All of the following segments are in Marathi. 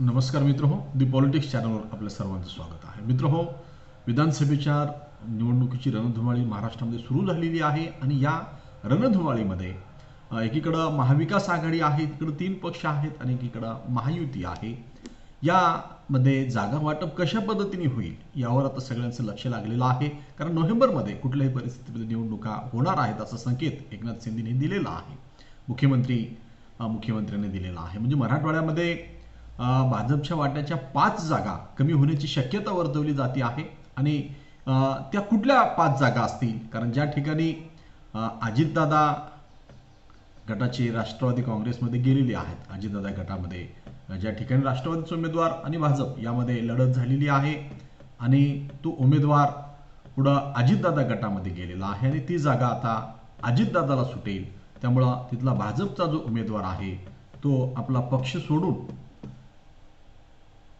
नमस्कार मित्र हो दी पॉलिटिक्स चॅनलवर आपल्या सर्वांचं स्वागत आहे. मित्र हो विधानसभेच्या निवडणुकीची रणधुमाळी महाराष्ट्रामध्ये सुरू झालेली आहे आणि या रणधुमाळीमध्ये एकीकडं महाविकास आघाडी आहे तिकडं तीन पक्ष आहेत आणि एकीकडं महायुती आहे. यामध्ये जागा वाटप कशा पद्धतीने होईल यावर आता सगळ्यांचं लक्ष लागलेलं आहे. कारण नोव्हेंबरमध्ये कुठल्याही परिस्थितीमध्ये निवडणुका होणार आहेत असा संकेत एकनाथ शिंदेने दिलेला आहे. मुख्यमंत्री मुख्यमंत्र्यांनी दिलेला आहे. म्हणजे मराठवाड्यामध्ये भाजपच्या वाट्याच्या पाच जागा कमी होण्याची शक्यता वर्तवली जाते आहे. आणि त्या कुठल्या पाच जागा असतील? कारण ज्या ठिकाणी अजितदादा गटाचे राष्ट्रवादी काँग्रेसमध्ये गेलेले आहेत. अजितदादा गटामध्ये ज्या ठिकाणी राष्ट्रवादीचे उमेदवार आणि भाजप यामध्ये लढत झालेली आहे. आणि तो उमेदवार पुढं अजितदादा गटामध्ये गेलेला आहे आणि ती जागा आता अजितदादाला सुटेल. त्यामुळं तिथला भाजपचा जो उमेदवार आहे तो आपला पक्ष सोडून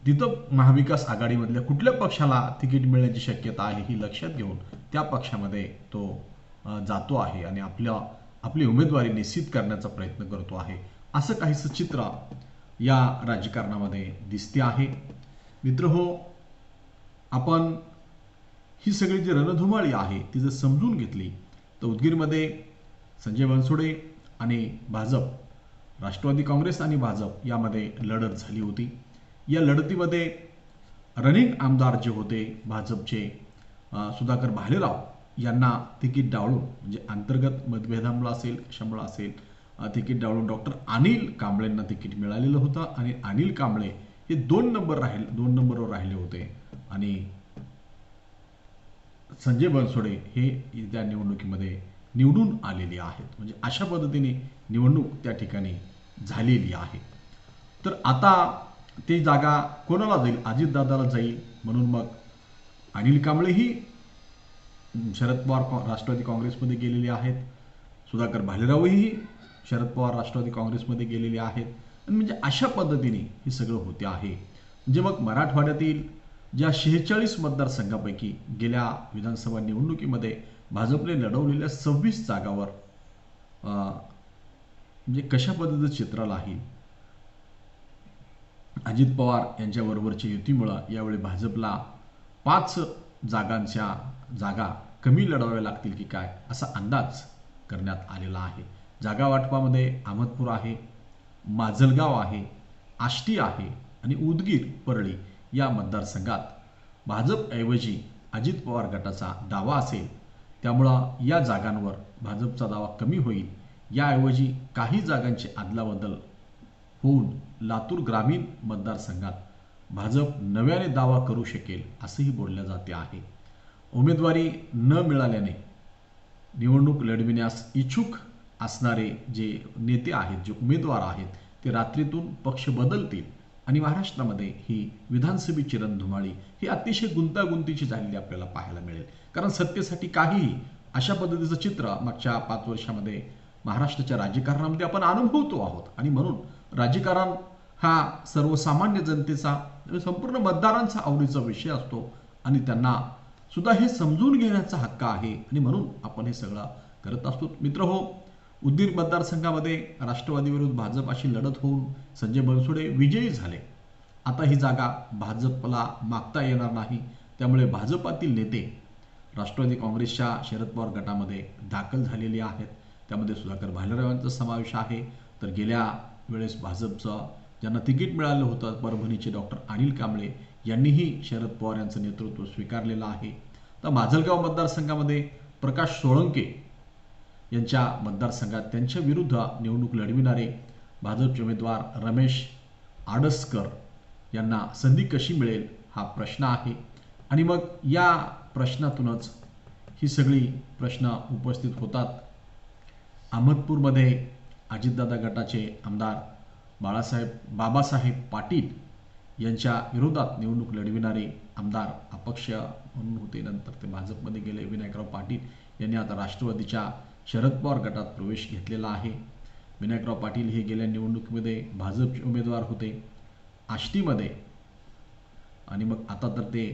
तिथं महाविकास आघाडीमधल्या कुठल्या पक्षाला तिकीट मिळण्याची शक्यता आहे ही लक्षात घेऊन त्या पक्षामध्ये तो जातो आहे आणि आपल्या आपली उमेदवारी निश्चित करण्याचा प्रयत्न करतो आहे. असं काहीसं चित्र या राजकारणामध्ये दिसते आहे. मित्र हो आपण ही सगळी जी रणधुमाळी आहे ती जर समजून घेतली तर उदगीरमध्ये संजय बनसोडे आणि भाजप राष्ट्रवादी काँग्रेस आणि भाजप यामध्ये लढत झाली होती. या लढतीमध्ये रनिंग आमदार जे होते भाजपचे सुधाकर भालेराव यांना तिकीट डावळून म्हणजे अंतर्गत मतभेदामुळे असेल कशामुळे असेल तिकीट डावळून डॉक्टर अनिल कांबळेंना तिकीट मिळालेलं होतं आणि अनिल कांबळे हे दोन नंबर राहिले दोन नंबरवर राहिले होते. आणि संजय बनसोडे हे त्या निवडणुकीमध्ये निवडून आलेले आहेत. म्हणजे अशा पद्धतीने निवडणूक त्या ठिकाणी झालेली आहे. तर आता ती जागा कोणाला जाईल अजितदादाला जाईल. म्हणून मग अनिल कांबळेही शरद पवार कॉ- राष्ट्रवादी काँग्रेसमध्ये गेलेले आहेत. सुधाकर भालेरावही शरद पवार राष्ट्रवादी काँग्रेसमध्ये गेलेले आहेत. आणि म्हणजे अशा पद्धतीने हे सगळं होते आहे. म्हणजे मग मराठवाड्यातील ज्या शेहेचाळीस मतदारसंघापैकी गेल्या विधानसभा निवडणुकीमध्ये भाजपने लढवलेल्या सव्वीस जागावर म्हणजे कशा पद्धतीचं चित्र आहे अजित पवार यांच्याबरोबरच्या युतीमुळं यावेळी भाजपला पाच जागांच्या जागा कमी लढवाव्या लागतील की काय असा अंदाज करण्यात आलेला आहे. जागा वाटपामध्ये अहमदपूर आहे माजलगाव आहे आष्टी आहे आणि उदगीर परळी या मतदारसंघात भाजपऐवजी अजित पवार गटाचा दावा असेल त्यामुळं या जागांवर भाजपचा दावा कमी होईल. याऐवजी काही जागांची अदलाबदल होऊन लातूर ग्रामीण मतदारसंघात भाजप नव्याने दावा करू शकेल असंही बोलल्या जाते आहे. उमेदवारी न मिळाल्याने निवडणूक लढविण्यास इच्छुक असणारे जे नेते आहेत जे उमेदवार आहेत ते रात्रीतून पक्ष बदलतील आणि महाराष्ट्रामध्ये ही विधानसभेची रणधुमाळी ही अतिशय गुंतागुंतीची झालेली आपल्याला पाहायला मिळेल. कारण सत्तेसाठी काहीही अशा पद्धतीचं चित्र मागच्या पाच वर्षामध्ये महाराष्ट्राच्या राजकारणामध्ये आपण अनुभवतो आहोत. आणि म्हणून राजकारण हा सर्वसामान्य जनतेचा संपूर्ण मतदारांचा आवडीचा विषय असतो. आणि त्यांना सुद्धा हे समजून घेण्याचा हक्क आहे. आणि म्हणून आपण हे सगळं करत असतो. मित्र हो उदगीर मतदारसंघामध्ये राष्ट्रवादी विरुद्ध भाजप अशी लढत होऊन संजय बनसोडे विजयी झाले. आता ही जागा भाजपला मागता येणार नाही. त्यामुळे भाजपातील नेते राष्ट्रवादी काँग्रेसच्या शरद पवार गटामध्ये दाखल झालेले आहेत. त्यामध्ये सुधाकर भालेराव यांचा समावेश आहे. तर गेल्या वेळेस भाजपचं ज्यांना तिकीट मिळालं होतं परभणीचे डॉक्टर अनिल कांबळे यांनीही शरद पवार यांचं नेतृत्व स्वीकारलेलं आहे. तर माजलगाव मतदारसंघामध्ये प्रकाश सोळंके यांच्या मतदारसंघात त्यांच्या विरुद्ध निवडणूक लढविणारे भाजपचे उमेदवार रमेश आडसकर यांना संधी कशी मिळेल हा प्रश्न आहे. आणि मग या प्रश्नातूनच ही सगळी प्रश्न उपस्थित होतात. अहमदपूरमध्ये अजितदादा गटाचे आमदार बाळासाहेब बाबासाहेब पाटील यांच्या विरोधात निवडणूक लढविणारे आमदार अपक्ष म्हणून होते. नंतर ते भाजपमध्ये गेले. विनायकराव पाटील यांनी आता राष्ट्रवादीच्या शरद पवार गटात प्रवेश घेतलेला आहे. विनायकराव पाटील हे गेल्या निवडणुकीमध्ये भाजपचे उमेदवार होते. आष्टीमध्ये आणि मग आता तर ते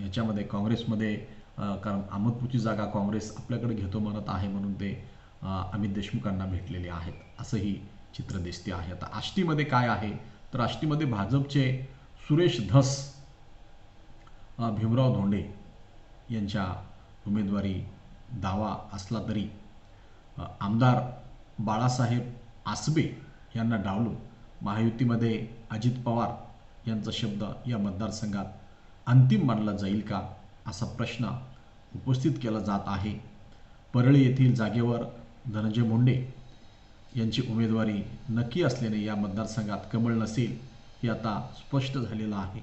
याच्यामध्ये काँग्रेसमध्ये कारण अहमदपूरची जागा काँग्रेस आपल्याकडे घेतो म्हणत आहे म्हणून ते अमित देशमुखांना भेटलेले आहेत. असंही चित्र दिसते आहे. आता आष्टीमध्ये काय आहे? तर आष्टीमध्ये भाजपचे सुरेश धस भीमराव धोंडे यांच्या उमेदवारी दावा असला तरी आमदार बाळासाहेब आसबे यांना डावलून महायुतीमध्ये अजित पवार यांचा शब्द या मतदारसंघात अंतिम मानला जाईल का असा प्रश्न उपस्थित केला जात आहे. परळी येथील जागेवर धनंजय मुंडे यांची उमेदवारी नक्की असल्याने या मतदारसंघात कमळ नसेल हे आता स्पष्ट झालेलं आहे.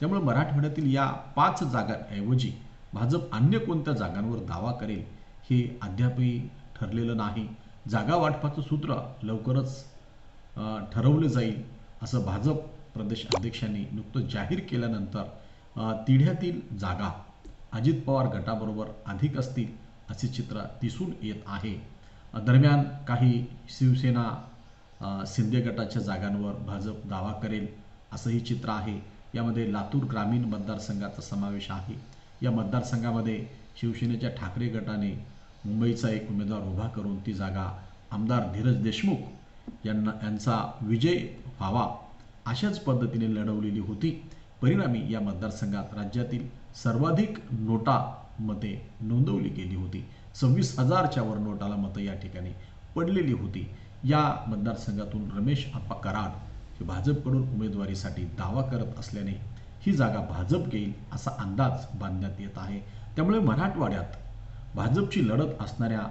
त्यामुळे मराठवाड्यातील या पाच जागांऐवजी भाजप अन्य कोणत्या जागांवर दावा करेल हे अद्यापही ठरलेलं नाही. जागा वाटपाचं सूत्र लवकरच ठरवलं जाईल असं भाजप प्रदेश अध्यक्षांनी नुकतंच जाहीर केल्यानंतर तिढ्यातील जागा अजित पवार गटाबरोबर अधिक असतील असे चित्र दिसून येत आहे. दरम्यान काही शिवसेना शिंदे गटाच्या जागांवर भाजप दावा करेल असंही चित्र आहे. यामध्ये लातूर ग्रामीण मतदारसंघाचा समावेश आहे. या मतदारसंघामध्ये शिवसेनेच्या ठाकरे गटाने मुंबईचा एक उमेदवार उभा करून ती जागा आमदार धीरज देशमुख यांना यांचा विजय व्हावा अशाच पद्धतीने लढवलेली होती. परिणामी या मतदारसंघात राज्यातील सर्वाधिक नोटा मते नोंदवली गेली होती. सव्वीस हजारच्या वर नोटाला मतं या ठिकाणी पडलेली होती. या मतदारसंघातून रमेश आप्पा कराड हे भाजपकडून उमेदवारीसाठी दावा करत असल्याने ही जागा भाजप घेईल असा अंदाज बांधण्यात येत आहे. त्यामुळे मराठवाड्यात भाजपची लढत असणाऱ्या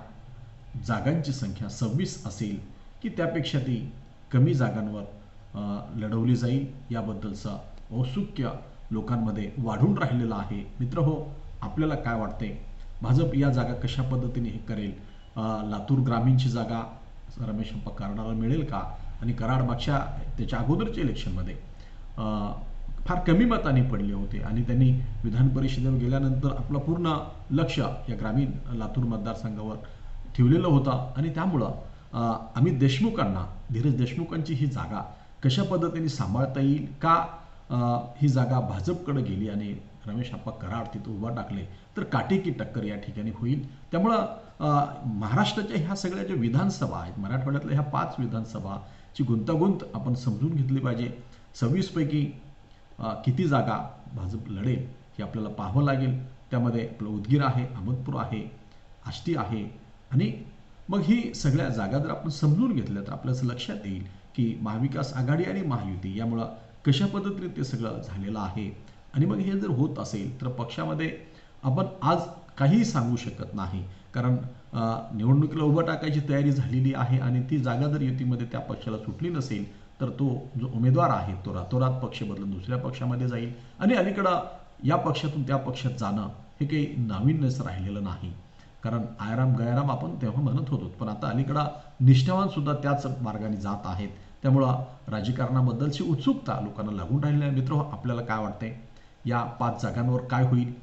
जागांची संख्या सव्वीस असेल की त्यापेक्षा ती कमी जागांवर लढवली जाईल याबद्दलचं औत्सुक्य लोकांमध्ये वाढून राहिलेलं आहे. मित्र हो आपल्याला काय वाटते भाजप या जागा कशा पद्धतीने हे करेल? लातूर ग्रामीणची जागा रमेश अप्पा कराडाला मिळेल का? आणि कराड मागच्या त्याच्या अगोदरच्या इलेक्शनमध्ये फार कमी मताने पडले होते आणि त्यांनी विधान परिषदेवर गेल्यानंतर आपलं पूर्ण लक्ष या ग्रामीण लातूर मतदारसंघावर ठेवलेलं होतं. आणि त्यामुळं अमित देशमुखांना धीरज देशमुखांची ही जागा कशा पद्धतीने सांभाळता येईल का? ही जागा भाजपकडे गेली आणि रमेश आप्पा कराड तिथं उभा टाकले तर काटेकी टक्कर या ठिकाणी होईल. त्यामुळं महाराष्ट्राच्या ह्या सगळ्या ज्या विधानसभा आहेत मराठवाड्यातल्या ह्या पाच विधानसभाची गुंतागुंत आपण समजून घेतली पाहिजे. सव्वीसपैकी किती जागा भाजप लढेल हे आपल्याला पाहावं लागेल. त्यामध्ये आपलं उदगीर आहे अहमदपूर आहे आष्टी आहे आणि मग ही सगळ्या जागा जर आपण समजून घेतल्या तर आपल्याचं लक्षात येईल की महाविकास आघाडी आणि महायुती यामुळं कशा पद्धतीने ते सगळं झालेलं आहे. आणि मग हे जर होत असेल तर पक्षामध्ये आपण आज काहीही सांगू शकत नाही. कारण निवडणुकीला उभं टाकायची तयारी झालेली आहे आणि ती जागा जर युतीमध्ये त्या पक्षाला सुटली नसेल तर तो जो उमेदवार आहे तो रातोरात पक्ष बदलून दुसऱ्या पक्षामध्ये जाईल. आणि अलीकडं या पक्षातून त्या पक्षात जाणं हे काही नाविन्यच राहिलेलं नाही. कारण आयराम गयाराम आपण तेव्हा म्हणत होतो पण आता अलीकडं निष्ठावान सुद्धा त्याच मार्गाने जात आहेत. त्यामुळं राजकारणाबद्दलची उत्सुकता लोकांना लागून राहिली आहे. मित्र आपल्याला काय वाटतंय? या पाच जागांवर काय होईल?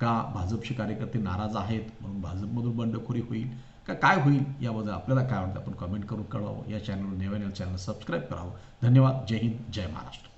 का भाजपचे कार्यकर्ते नाराज आहेत म्हणून भाजपमधून बंडखोरी होईल? का काय होईल? याबद्दल आपल्याला काय वाटतं? आपण कमेंट करून कळवावं. या चॅनलवर नव्याने चॅनल सबस्क्राईब करावं. धन्यवाद. जय हिंद. जय महाराष्ट्र.